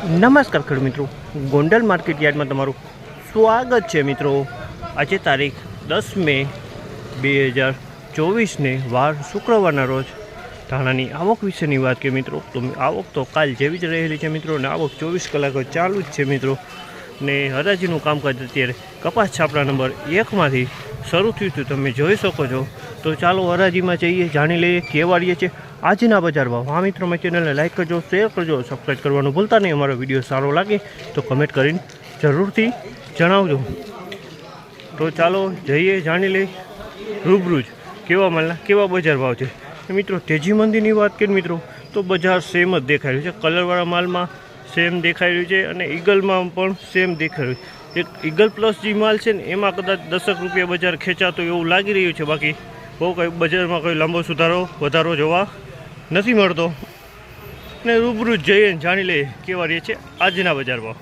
નમસ્કાર ખેડૂત મિત્રો. ગોંડલ માર્કેટ યાર્ડમાં તમારું સ્વાગત છે મિત્રો. આજે તારીખ દસ મે બે હજાર ચોવીસને વાર શુક્રવારના રોજ ધાણાની આવક વિશેની વાત કરીએ મિત્રો, તો આવક તો કાલ જેવી જ રહેલી છે મિત્રો અને આવક ચોવીસ કલાક ચાલુ જ છે મિત્રો. ને હરાજીનું કામકાજ અત્યારે કપાસ છાપરા નંબર એકમાંથી શરૂ થયું હતું. તમે જોઈ શકો છો. તો ચાલો હરાજીમાં જઈએ, જાણી લઈએ કેવાડીએ છે આજના બજાર ભાવ. હા મિત્રો મેં ચેનલને લાઇક કરજો શેર કરજો સબસ્ક્રાઈબ કરવાનું ભૂલતા નહીં. અમારો વીડિયો સારો લાગે તો કમેન્ટ કરીને જરૂરથી જણાવજો. તો ચાલો જઈએ, જાણી લઈએ. રૂબરૂ જ. કેવા માલના, કેવા બજાર ભાવ છે? મિત્રો, તેજી મંદીની વાત કરીએ મિત્રો, તો બજાર સેમ જ દેખાઈ રહ્યું છે. કલરવાળા માલમાં સેમ દેખાઈ રહ્યું છે અને ઈગલમાં પણ સેમ દેખાઈ રહ્યું છે. એક ઈગલ પ્લસ જે માલ છે ને, એમાં કદાચ દસક રૂપિયા બજાર ખેંચાતો એવું લાગી રહ્યું છે. બાકી બહુ કંઈ, બજારમાં કોઈ લાંબો સુધારો, વધારો જોવા નથી મળતો. ને રૂબરૂ જઈએ જાણી લઈએ કેવા રહે છે આજના બજાર ભાવ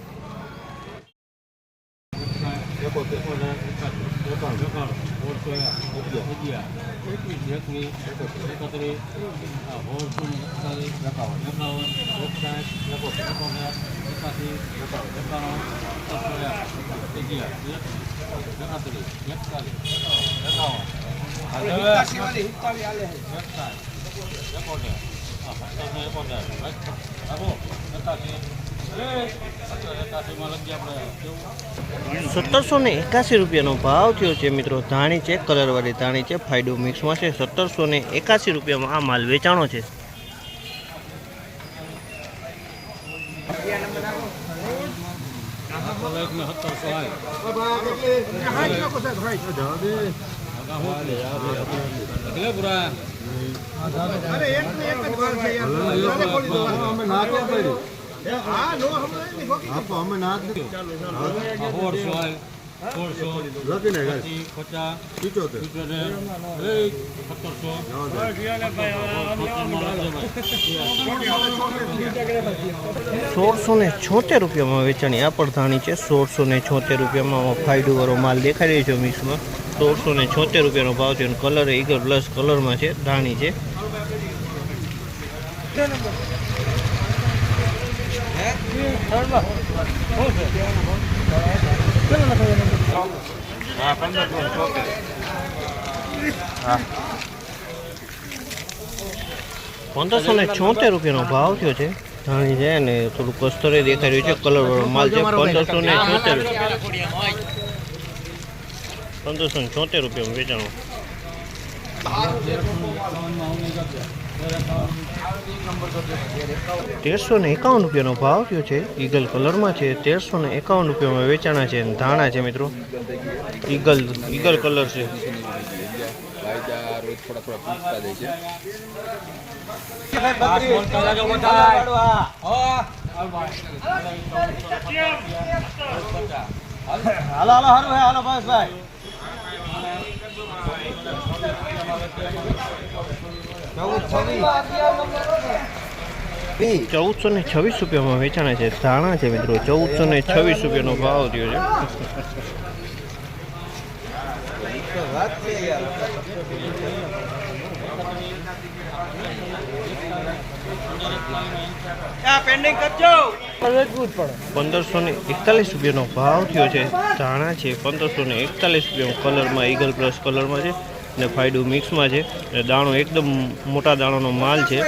સત્તરસો ને એકાસી રૂપિયાનો ભાવ થયો છે મિત્રો. ધાણી છે, કલરવાળી ધાણી છે ફાયડો મિક્સમાં છે. સત્તરસો ને એકાસી રૂપિયામાં આ માલ વેચાણો છે. સોળસો ને છોતેર રૂપિયામાં વેચાણી. આ પણ ધાણી છે. સોળસો ને છોતેર રૂપિયામાં ફાયડોવાળો માલ દેખાઈ રહ્યો છે મિક્સમાં સોળસો ને છોતેર રૂપિયાનો ભાવ છે અને કલર ઈગર પ્લસ કલરમાં છે, ધાણી છે. પંદરસો ને છોતેર રૂપિયાનો ભાવ થયો છે, ધાણી છે અને થોડું કસ્તરે દેખાઈ રહ્યું છે કલર વાળો માલ છે પંદરસો ને છોતેર પંદરસો ને છોતેર રૂપિયામાં વેચાણો. તેરસો ને એકાવન રૂપિયાનો ભાવ થયો છે. ઈગલ કલરમાં છે. તેરસો ને એકાવન રૂપિયામાં વેચાણા છે. ધાણા છે મિત્રો. ઈગલ ઈગલ કલર છે. રોજ થોડા થોડા પૂછતા જાય છે હાલો હાલો હારું હે હાલો બસ ભાઈ ચૌદસો ને છવ્વીસ રૂપિયામાં વેચાણે છે. ધાણા છે મિત્રો ચૌદસો ને છવ્વીસ રૂપિયાનો ભાવ થયો છે. પેન્ડિંગ કરજો. પંદરસો ને એકતાલીસ રૂપિયાનો ભાવ થયો છે. ધાણા છે, પંદરસો ને એકતાલીસ રૂપિયા કલરમાં, ઈગલ પ્લસ કલરમાં છે ને ફાયડું મિક્સમાં છે. દાણો એકદમ મોટા દાણાનો માલ છે.